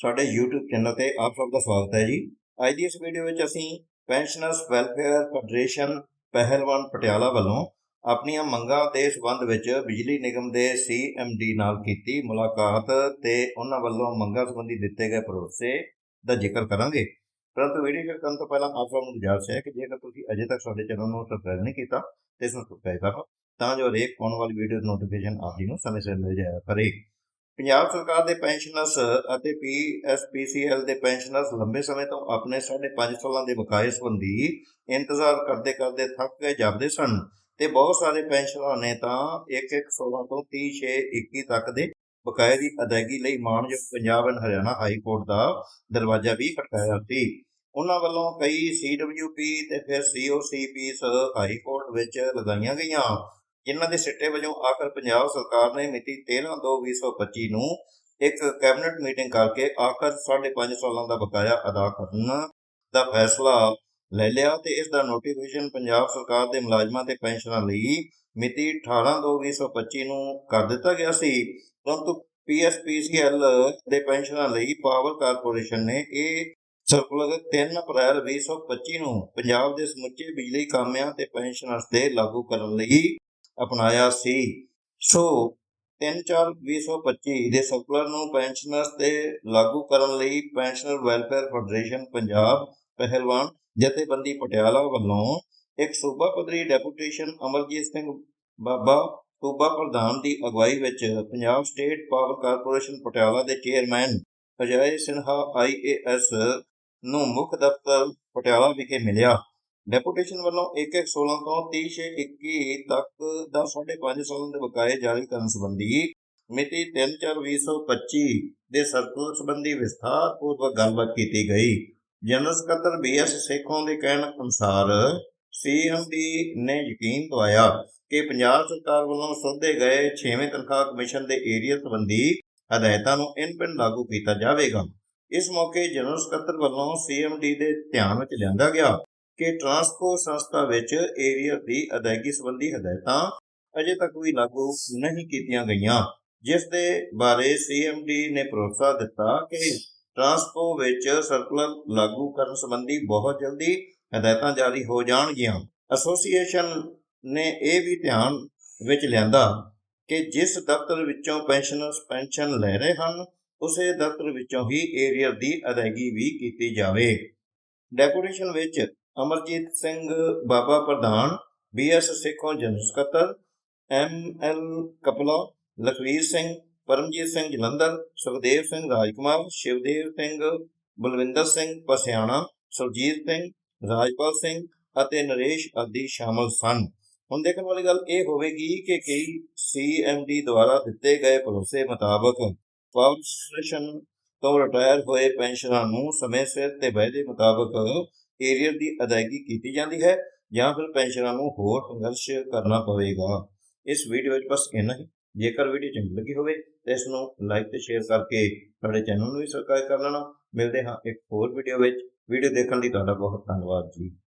ਸਾਡੇ YouTube channel ਤੇ ਆਪ ਸਭ ਦਾ ਸਵਾਗਤ ਹੈ ਜੀ। ਅੱਜ ਦੀ ਇਸ ਵੀਡੀਓ ਵਿੱਚ ਅਸੀਂ ਪੈਨਸ਼ਨਰਸ ਵੈਲਫੇਅਰ ਫੈਡਰੇਸ਼ਨ ਪਹਿਲਵਾਨ ਪਟਿਆਲਾ ਵੱਲੋਂ ਆਪਣੀਆਂ ਮੰਗਾਂ ਦੇ ਸਬੰਧ ਵਿੱਚ ਬਿਜਲੀ ਨਿਗਮ ਦੇ CMD ਨਾਲ ਕੀਤੀ ਮੁਲਾਕਾਤ ਤੇ ਉਹਨਾਂ ਵੱਲੋਂ ਮੰਗਾਂ ਸੰਬੰਧੀ ਦਿੱਤੇ ਗਏ ਭਰੋਸੇ ਦਾ ਜ਼ਿਕਰ ਕਰਾਂਗੇ। ਪਰੰਤੂ ਵੀਡੀਓ ਸ਼ੁਰੂ ਕਰਨ ਤੋਂ ਪਹਿਲਾਂ ਆਪ ਸਭ ਨੂੰ ਗੁਜ਼ਾਰਿਸ਼ ਹੈ ਕਿ ਜੇਕਰ ਤੁਸੀਂ ਅਜੇ ਤੱਕ ਸਾਡੇ ਚੈਨਲ ਨੂੰ ਸਬਸਕ੍ਰਾਈਬ ਨਹੀਂ ਕੀਤਾ ਤੇ ਇਸ ਨੂੰ ਸਬਸਕ੍ਰਾਈਬ ਕਰੋ ਤਾਂ ਜੋ ਹਰੇਕ ਆਉਣ ਵਾਲੀ ਵੀਡੀਓ ਦੀ ਨੋਟੀਫਿਕੇਸ਼ਨ ਆਪ ਜੀ ਨੂੰ ਸਮੇਂ ਸਿਰ ਮਿਲ ਜਾਇਆ ਕਰੇ। ਪੰਜਾਬ ਸਰਕਾਰ ਦੇ ਪੈਨਸ਼ਨਰਸ ਅਤੇ PSPCL ਦੇ ਪੈਨਸ਼ਨਰਸ ਲੰਬੇ ਸਮੇਂ ਤੋਂ ਆਪਣੇ 5.5 ਸਾਲਾਂ ਦੇ ਬਕਾਏ ਸੰਬੰਧੀ ਇੰਤਜ਼ਾਰ ਕਰਦੇ ਕਰਦੇ ਥੱਕ ਗਏ, ਜਾਂਦੇ ਸਨ ਤੇ ਬਹੁਤ ਸਾਰੇ ਪੈਨਸ਼ਨਰਾਂ ਨੇ ਤਾਂ 1-1 ਤੋਂ 30-6-21 ਤੱਕ ਦੇ ਬਕਾਏ ਦੀ ਅਦਾਇਗੀ ਲਈ ਮਾਣਯੋਗ Punjab and Haryana high court ਦਾ ਦਰਵਾਜ਼ਾ ਵੀ ਖਟਕਾਇਆ ਸੀ। ਉਹਨਾਂ ਵੱਲੋਂ ਕਈ CWP ਤੇ ਫਿਰ COCPs ਹਾਈ ਕੋਰਟ ਵਿੱਚ ਲਗਾਈਆਂ ਗਈਆਂ। ਜਿਨ੍ਹਾਂ ਦੇ ਸਿੱਟੇ ਵਜੋਂ ਆਖਰ ਪੰਜਾਬ ਸਰਕਾਰ ਨੇ ਮਿਤੀ 13/2/2025 ਨੂੰ ਇੱਕ ਕੈਬਨਿਟ ਮੀਟਿੰਗ ਕਰਕੇ ਆਖਰ 5.5 ਸਾਲਾਂ ਦਾ ਬਕਾਇਆ ਅਦਾ ਕਰਨ ਦਾ ਫੈਸਲਾ ਲੈ ਲਿਆ ਤੇ ਇਸ ਦਾ ਨੋਟੀਫਿਕੇਸ਼ਨ ਪੰਜਾਬ ਸਰਕਾਰ ਦੇ ਮੁਲਾਜ਼ਮਾਂ ਤੇ ਪੈਨਸ਼ਨਰਾਂ ਲਈ ਮਿਤੀ 18/2/2025 ਨੂੰ ਕਰ ਦਿੱਤਾ ਗਿਆ ਸੀ। ਪਰੰਤੂ PSPCL ਦੇ ਪੈਨਸ਼ਨਰਾਂ ਲਈ ਪਾਵਰ ਕਾਰਪੋਰੇਸ਼ਨ ਨੇ ਇਹ ਸਰਕੂਲਰ 3 ਅਪ੍ਰੈਲ 2025 ਨੂੰ ਪੰਜਾਬ ਦੇ ਸਮੁੱਚੇ ਬਿਜਲੀ ਕਾਮਿਆਂ ਤੇ ਪੈਨਸ਼ਨਰਸ ਤੇ ਲਾਗੂ ਕਰਨ ਲਈ ਅਪਣਾਇਆ ਸੀ। ਸੋ 3/4/2025 ਦੇ ਸਰਕੂਲਰ ਨੂੰ ਪੈਨਸ਼ਨਰਸ ਤੇ ਲਾਗੂ ਕਰਨ ਲਈ ਪੈਨਸ਼ਨਰ ਵੈਲਫੇਅਰ ਫੈਡਰੇਸ਼ਨ ਪੰਜਾਬ ਪਹਿਲਵਾਨ ਜਥੇਬੰਦੀ ਪਟਿਆਲਾ ਵੱਲੋਂ ਇੱਕ ਸੂਬਾ ਪੱਧਰੀ ਡੈਪੂਟੇਸ਼ਨ ਅਮਰਜੀਤ ਸਿੰਘ ਬਾਬਾ, ਸੂਬਾ ਪ੍ਰਧਾਨ ਦੀ ਅਗਵਾਈ ਵਿੱਚ Punjab state power corporation Patiala ਦੇ ਚੇਅਰਮੈਨ ਅਜੈ ਸਿਨਹਾ ਆਈਏਐਸ ਨੂੰ ਮੁੱਖ ਦਫ਼ਤਰ ਪਟਿਆਲਾ ਵਿਖੇ ਮਿਲਿਆ। ਡੈਪੂਟੇਸ਼ਨ ਵੱਲੋਂ 1-16 ਤੋਂ 30-21 ਤੱਕ ਦਾ 5.5 ਸਾਲਾਂ ਦੇ ਬਕਾਏ ਜਾਰੀ ਕਰਨ ਸੰਬੰਧੀ ਮਿਤੀ 3/4/2025 ਦੇ ਸਰਕੂਲਰ ਸੰਬੰਧੀ ਵਿਸਥਾਰਪੂਰਵਕ ਗੱਲਬਾਤ ਕੀਤੀ ਗਈ। ਜਨਰਲ ਸਕੱਤਰ ਬੀਐਸ ਸੇਖੋਂ ਦੇ ਕਹਿਣ ਅਨੁਸਾਰ ਸੀਐਮਡੀ ਨੇ ਯਕੀਨ ਦਵਾਇਆ ਕਿ ਪੰਜਾਬ ਸਰਕਾਰ ਵੱਲੋਂ ਸੋਧੇ ਗਏ 6ਵੇਂ ਤਨਖਾਹ ਕਮਿਸ਼ਨ ਦੇ ਏਰੀਆ ਸੰਬੰਧੀ ਹਦਾਇਤਾਂ ਨੂੰ ਇਨ ਪਿੰਡ ਲਾਗੂ ਕੀਤਾ ਜਾਵੇਗਾ। ਇਸ ਮੌਕੇ ਜਨਰਲ ਸਕੱਤਰ ਵੱਲੋਂ ਸੀਐਮਡੀ ਦੇ ਧਿਆਨ ਵਿੱਚ ਲਿਆਂਦਾ ਗਿਆ। ਕਿ ਟਰਾਂਸਪੋ ਸੰਸਥਾ ਵਿੱਚ ਏਰੀਅਰ ਦੀ ਅਦਾਇਗੀ ਸੰਬੰਧੀ ਹਦਾਇਤਾਂ ਅਜੇ ਤੱਕ ਵੀ ਲਾਗੂ ਨਹੀਂ ਕੀਤੀਆਂ ਗਈਆਂ, ਜਿਸ ਦੇ ਬਾਰੇ ਸੀਐਮਡੀ ਨੇ ਭਰੋਸਾ ਦਿੱਤਾ ਕਿ ਟਰਾਂਸਪੋ ਵਿੱਚ ਸਰਕੂਲਰ ਲਾਗੂ ਕਰਨ ਸੰਬੰਧੀ ਬਹੁਤ ਜਲਦੀ ਹਦਾਇਤਾਂ ਜਾਰੀ ਹੋ ਜਾਣਗੀਆਂ। ਐਸੋਸੀਏਸ਼ਨ ਨੇ ਇਹ ਵੀ ਧਿਆਨ ਵਿੱਚ ਲਿਆਂਦਾ ਕਿ ਜਿਸ ਦਫ਼ਤਰ ਵਿੱਚੋਂ ਪੈਨਸ਼ਨਰਸ ਪੈਨਸ਼ਨ ਲੈ ਰਹੇ ਹਨ, ਉਸੇ ਦਫ਼ਤਰ ਵਿੱਚੋਂ ਹੀ ਏਰੀਅਰ ਦੀ ਅਦਾਇਗੀ ਵੀ ਕੀਤੀ ਜਾਵੇ। ਡੈਕੋਰੇਸ਼ਨ ਵਿੱਚ ਅਮਰਜੀਤ ਸਿੰਘ ਬਾਬਾ ਪ੍ਰਧਾਨ ਬੀਐਸ ਸੇਖੋਂ ਜਨਰਲ ਸਕੱਤਰ ਐਮਐਲ ਕਪਲਾ, ਲਖਵੀਰ ਸਿੰਘ, ਪਰਮਜੀਤ ਸਿੰਘ ਜਲੰਧਰ, ਸੁਖਦੇਵ ਸਿੰਘ ਰਾਜਕੁਮਾਰ, ਸ਼ਿਵਦੇਵ ਸਿੰਘ ਬਲਵਿੰਦਰ ਸਿੰਘ ਪਸਿਆਣਾ, ਸੁਰਜੀਤ ਸਿੰਘ ਰਾਜਪਾਲ ਸਿੰਘ ਅਤੇ ਨਰੇਸ਼ ਆਦਿ ਸ਼ਾਮਲ ਸਨ। ਹੁਣ ਦੇਖਣ ਵਾਲੀ ਗੱਲ ਇਹ ਹੋਵੇਗੀ ਕਿ ਕਈ ਸੀਐਮਡੀ ਦੁਆਰਾ ਦਿੱਤੇ ਗਏ ਭਰੋਸੇ ਮੁਤਾਬਕ ਪਾਵਰ ਸਟੇਸ਼ਨ ਤੋਂ ਰਿਟਾਇਰ ਹੋਏ ਪੈਨਸ਼ਨਰਾਂ ਨੂੰ ਸਮੇਂ ਸਿਰ ਤੇ ਵਾਅਦੇ ਮੁਤਾਬਕ ਏਰੀਅਰ ਦੀ ਅਦਾਇਗੀ ਕੀਤੀ ਜਾਂਦੀ ਹੈ ਜਾਂ ਫਿਰ ਪੈਨਸ਼ਨਰਾਂ ਨੂੰ ਹੋਰ ਸੰਘਰਸ਼ ਕਰਨਾ ਪਵੇਗਾ। ਇਸ ਵੀਡੀਓ ਵਿੱਚ ਬਸ ਇੰਨਾ ਹੀ। ਜੇਕਰ ਵੀਡੀਓ ਚੰਗੀ ਲੱਗੀ ਹੋਵੇ ਤਾਂ ਇਸ ਨੂੰ ਲਾਈਕ ਤੇ ਸ਼ੇਅਰ ਕਰਕੇ ਸਾਡੇ ਚੈਨਲ ਨੂੰ ਵੀ ਸਬਸਕ੍ਰਾਈਬ ਕਰ ਲੈਣਾ। ਮਿਲਦੇ ਹਾਂ ਇੱਕ ਹੋਰ ਵੀਡੀਓ ਵਿੱਚ। ਵੀਡੀਓ ਦੇਖਣ ਲਈ ਤੁਹਾਡਾ ਬਹੁਤ ਧੰਨਵਾਦ ਜੀ।